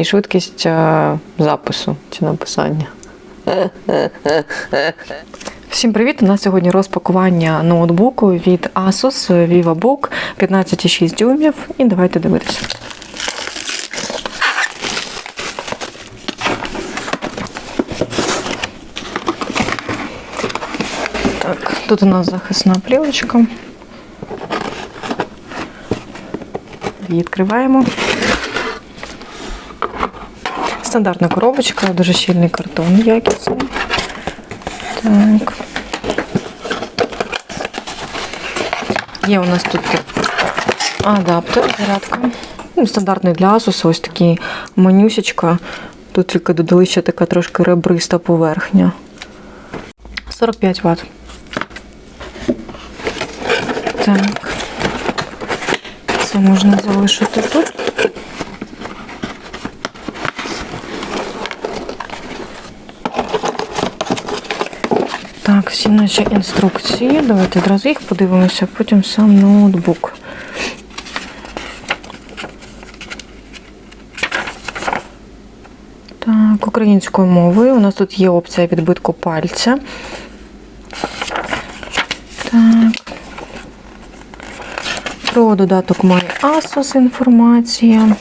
і швидкість е, запису чи написання. Всім привіт! У нас сьогодні розпакування ноутбуку від Asus VivoBook 15,6 дюймів. І давайте дивитися. Так, тут у нас захисна плівочка. Відкриваємо. Стандартна коробочка, дуже щільний картон якісний. Так. Є у нас тут адаптер, зарядка. Ну, Стандартний для Asus, ось такий манюсечка. Тут тільки додали ще така трошки ребриста поверхня. 45 Вт. Так. Це можна залишити тут. Так, всі наші інструкції. Давайте одразу їх подивимося, потім сам ноутбук. Так, українською мовою. У нас тут є опція відбитку пальця. Так. Про додаток My Asus інформація.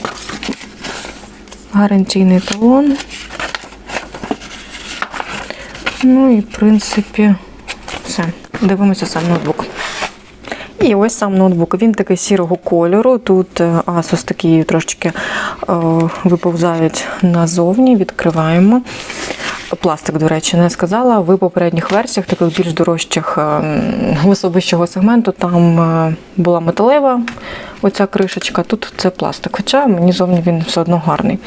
Гарантійний талон. Ну і, в принципі, все. Дивимося сам ноутбук. І ось сам ноутбук. Він такий сірого кольору. Тут е, Asus такі трошечки е, виповзають назовні, відкриваємо. Пластик, до речі, не сказала. В попередніх версіях, таких більш дорожчих е, висовищого сегменту, там е, була металева оця кришечка, тут це пластик. Хоча мені зовні він все одно гарний.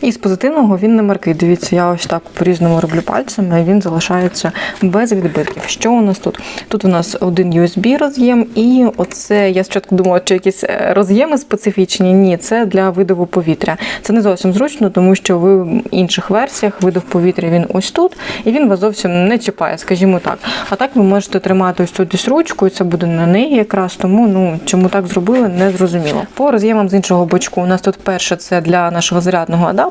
І з позитивного він не маркий. Дивіться, я ось так по-різному роблю пальцями, і він залишається без відбитків. Що у нас тут? Тут у нас один USB роз'єм, і оце я спочатку думала, що якісь е, роз'єми специфічні. Ні, це для видову повітря. Це не зовсім зручно, тому що в інших версіях видов повітря він ось тут, і він вас зовсім не чіпає, скажімо так. А так ви можете тримати ось тут десь ручку, і це буде на неї якраз. Тому ну чому так зробили, не зрозуміло. По роз'ємам з іншого бочку у нас тут перше це для нашого зарядного адаптеру.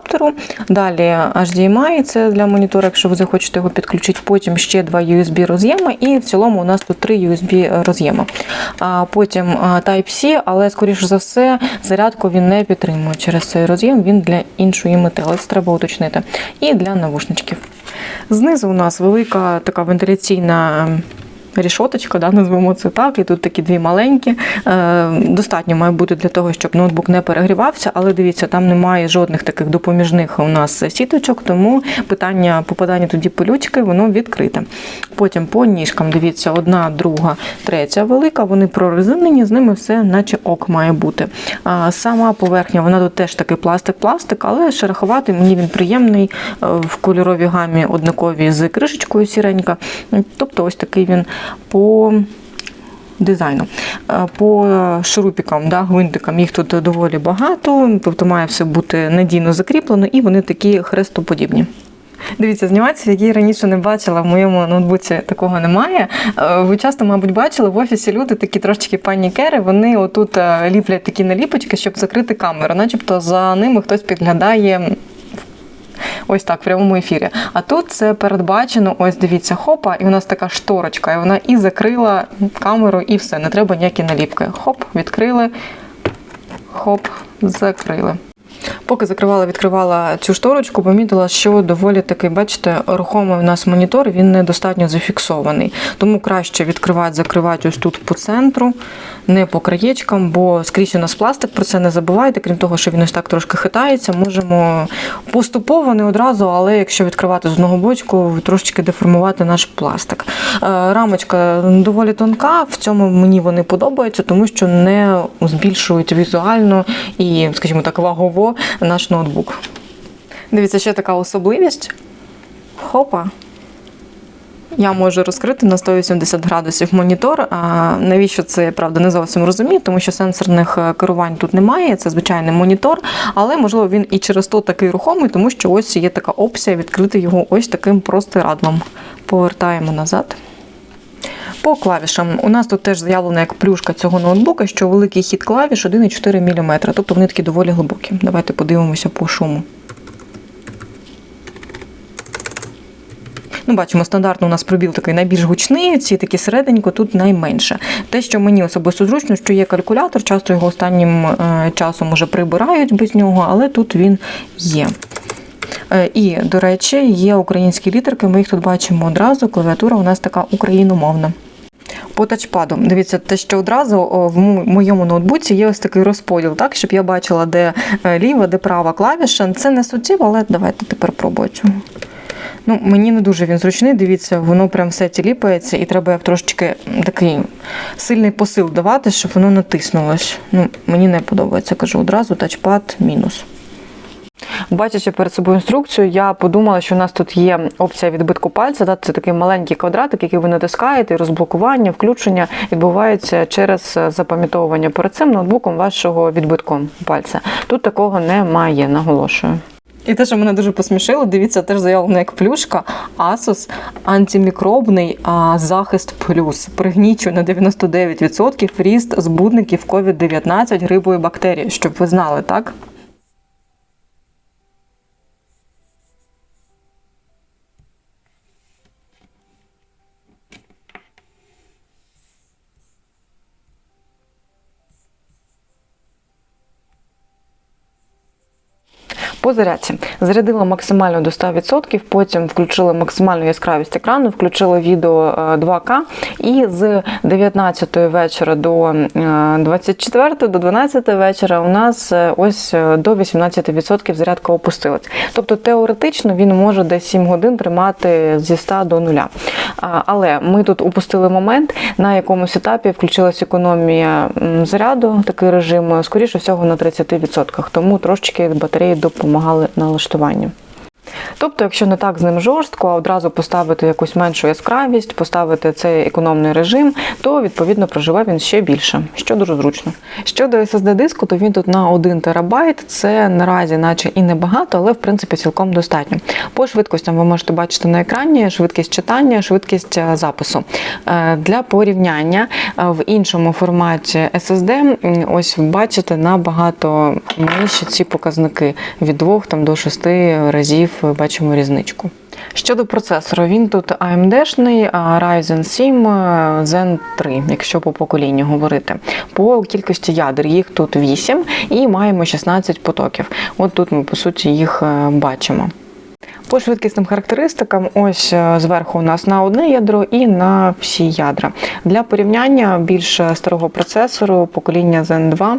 Далі HDMI, це для монітора, якщо ви захочете його підключити. Потім ще два USB роз'єми, і в цілому у нас тут три USB роз'єми. А потім Type-C, але скоріше за все, зарядку він не підтримує через цей роз'єм. Він для іншої мети, але це треба уточнити. І для навушничків. Знизу у нас велика така вентиляційна. Рішоточка, да, назвемо це так, і тут такі дві маленькі. Е, достатньо має бути для того, щоб ноутбук не перегрівався, але дивіться, там немає жодних таких допоміжних у нас сіточок, тому питання попадання туди пилючки, воно відкрите. Потім по ніжкам, дивіться, одна, друга, третя велика, вони прорезинені, з ними все наче ок має бути. Сама поверхня, вона тут теж такий пластик-пластик, але шероховатий, мені він приємний е, в кольоровій гамі однаковій з кришечкою сіренька. Тобто ось такий він по дизайну. Е, По шурупікам, да, гвинтикам, їх тут доволі багато, тобто має все бути надійно закріплено, і вони такі хрестоподібні. Дивіться, зніматися, які я раніше не бачила в моєму ноутбуці такого немає. Е, Ви часто, мабуть, бачили в офісі люди такі трошечки панікери. Вони отут е, ліплять такі наліпочки, щоб закрити камеру, начебто за ними хтось підглядає. Ось так, в прямому ефірі. А тут це передбачено, ось дивіться, хопа, і у нас така шторочка, і вона і закрила камеру, і все. Не треба ніякі наліпки. Хоп, відкрили, хоп, закрили. Поки закривала, відкривала цю шторочку, помітила, що доволі такий, бачите, рухомий у нас монітор, він недостатньо зафіксований. Тому краще відкривати, закривати ось тут по центру, не по краєчкам, бо скрізь у нас пластик, про це не забувайте. Крім того, що він ось так трошки хитається, можемо поступово, не одразу, але якщо відкривати з одного бочку, трошечки деформувати наш пластик. Е, Рамочка доволі тонка, в цьому мені вони подобаються, тому що не збільшують візуально і, скажімо так, вагово наш ноутбук. Дивіться, ще така особливість. Хопа. Я можу розкрити на 180 градусів монітор. А навіщо це я правда не зовсім розумію, тому що сенсорних е, керувань тут немає. Це звичайний монітор, але можливо він і через то такий рухомий, тому що ось є така опція відкрити його ось таким простирадлом. Повертаємо назад. По клавішам у нас тут теж заявлено як плюшка цього ноутбука, що великий хід клавіш 1,4 мм, тобто вони такі доволі глибокі. Давайте подивимося по шуму. Ну, бачимо, стандартно у нас пробіл такий найбільш гучний, ці такі середенько, тут найменше. Те, що мені особисто зручно, що є калькулятор, часто його останнім е, часом уже прибирають без нього, але тут він є. Е, І, до речі, є українські літерки, ми їх тут бачимо одразу. Клавіатура у нас така україномовна. По тачпаду, дивіться, те, що одразу в моєму ноутбуці є ось такий розподіл, так, щоб я бачила, де е, ліва, де права клавіша. Це не суттєво, але давайте тепер пробувати. Ну, мені не дуже він зручний. Дивіться, воно прям все тіліпається, і треба як трошечки такий сильний посил давати, щоб воно натиснулось. Ну, мені не подобається, кажу одразу, тачпад мінус. Бачачи перед собою інструкцію, я подумала, що у нас тут є опція відбитку пальця. Да? Це такий маленький квадратик, який ви натискаєте, і розблокування, включення відбувається через запам'ятовування перед цим ноутбуком вашого відбитку пальця. Тут такого немає, наголошую. І те, що мене дуже посмішило, дивіться, теж заявлено як плюшка. Asus антимікробний а, захист плюс. Пригнічує на 99% ріст збудників COVID-19 грибої бактерії, щоб ви знали, так? По зарядці зарядила максимально до 100%, потім включили максимальну яскравість екрану, включили відео е, 2К, і з 19 вечора до е, 24 до 12 вечора у нас е, ось е, до 18% зарядка опустилась. Тобто теоретично він може десь 7 годин тримати зі 100 до 0. Але ми тут упустили момент, на якомусь етапі включилась економія заряду, такий режим, скоріше всього на 30%, тому трошечки батареї допомагали налаштуванню. Тобто, якщо не так з ним жорстко, а одразу поставити якусь меншу яскравість, поставити цей економний режим, то відповідно проживе він ще більше, що дуже зручно. Щодо SSD диску, то він тут на 1 терабайт. Це наразі, наче і небагато, але в принципі цілком достатньо. По швидкостям ви можете бачити на екрані швидкість читання, швидкість е, запису. Е, Для порівняння е, в іншому форматі SSD, ось бачите набагато нижчі ці показники від 2 там, до 6 разів бачимо різничку. Щодо процесору, він тут AMD-шний, Ryzen 7 е, Zen 3, якщо по поколінню говорити. По кількості ядер їх тут 8 і маємо 16 потоків. От тут ми по суті їх е, бачимо. По швидкісним характеристикам, ось е, зверху у нас на одне ядро і на всі ядра. Для порівняння більш старого процесору, покоління Zen 2,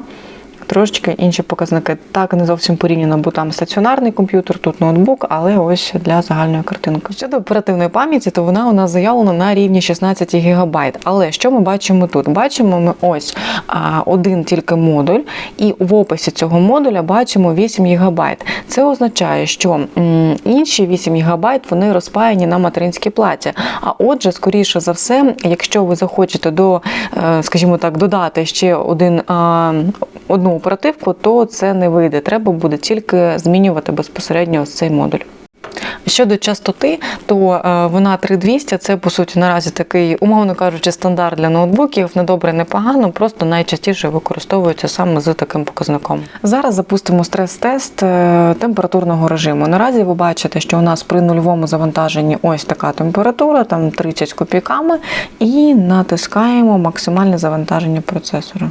трошечки інші показники. Так не зовсім порівняно, бо там стаціонарний комп'ютер, тут ноутбук, але ось для загальної картинки. Щодо оперативної пам'яті, то вона у нас заявлена на рівні 16 ГБ. Але що ми бачимо тут? Бачимо ми ось один тільки модуль, і в описі цього модуля бачимо 8 ГБ. Це означає, що інші 8 ГБ вони розпаяні на материнській платі. А отже, скоріше за все, якщо ви захочете до, е, скажімо так, додати ще один, одну оперативку, то це не вийде. Треба буде тільки змінювати безпосередньо ось цей модуль. Щодо частоти, то е, вона 3200, це по суті наразі такий, умовно кажучи, стандарт для ноутбуків. Не добре, не погано, просто найчастіше використовується саме з таким показником. Зараз запустимо стрес-тест е, температурного режиму. Наразі ви бачите, що у нас при нульовому завантаженні ось така температура, там 30 копійками, і натискаємо максимальне завантаження процесора.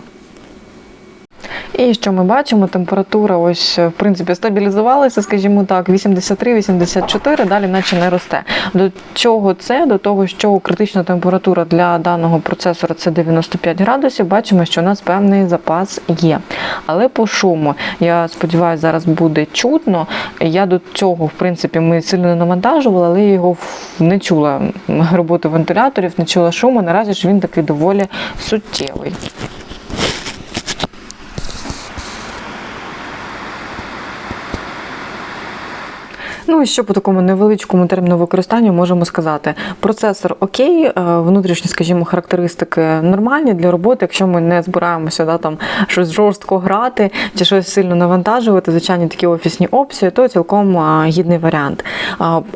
І що ми бачимо? Температура ось в принципі стабілізувалася, скажімо так, 83-84, далі наче не росте. До чого це? До того, що критична температура для даного процесора це 95 градусів. Бачимо, що у нас певний запас є. Але по шуму, я сподіваюся, зараз буде чутно. Я до цього, в принципі, ми сильно не навантажували, але його не чула роботи вентиляторів, не чула шуму. Наразі ж він такий доволі суттєвий. Ну і що по такому невеличкому терміну використання можемо сказати? Процесор окей, е, внутрішні, скажімо, характеристики нормальні для роботи. Якщо ми не збираємося да, там щось жорстко грати чи щось сильно навантажувати, звичайні такі офісні опції, то цілком гідний варіант.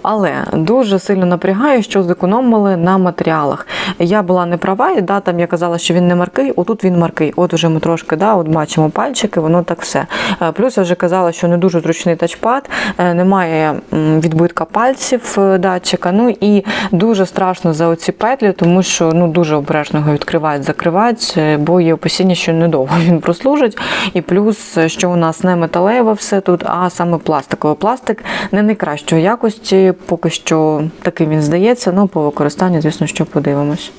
Але дуже сильно напрягає, що зекономили на матеріалах. я була не права, і да, там я казала, що він не маркий, отут він маркий. От уже ми трошки да, от бачимо пальчики, воно так все. Е, Плюс я вже казала, що не дуже зручний тачпад, е, немає відбитка пальців е, датчика. Ну і дуже страшно за оці петлі, тому що ну дуже обережно його відкривають, закривають, е, бо є опасіння, що недовго він прослужить. І плюс, е, що у нас не металеве все тут, а саме пластиковий пластик не найкращої якості, поки що таким він здається. Ну по використанню, звісно, що подивимось.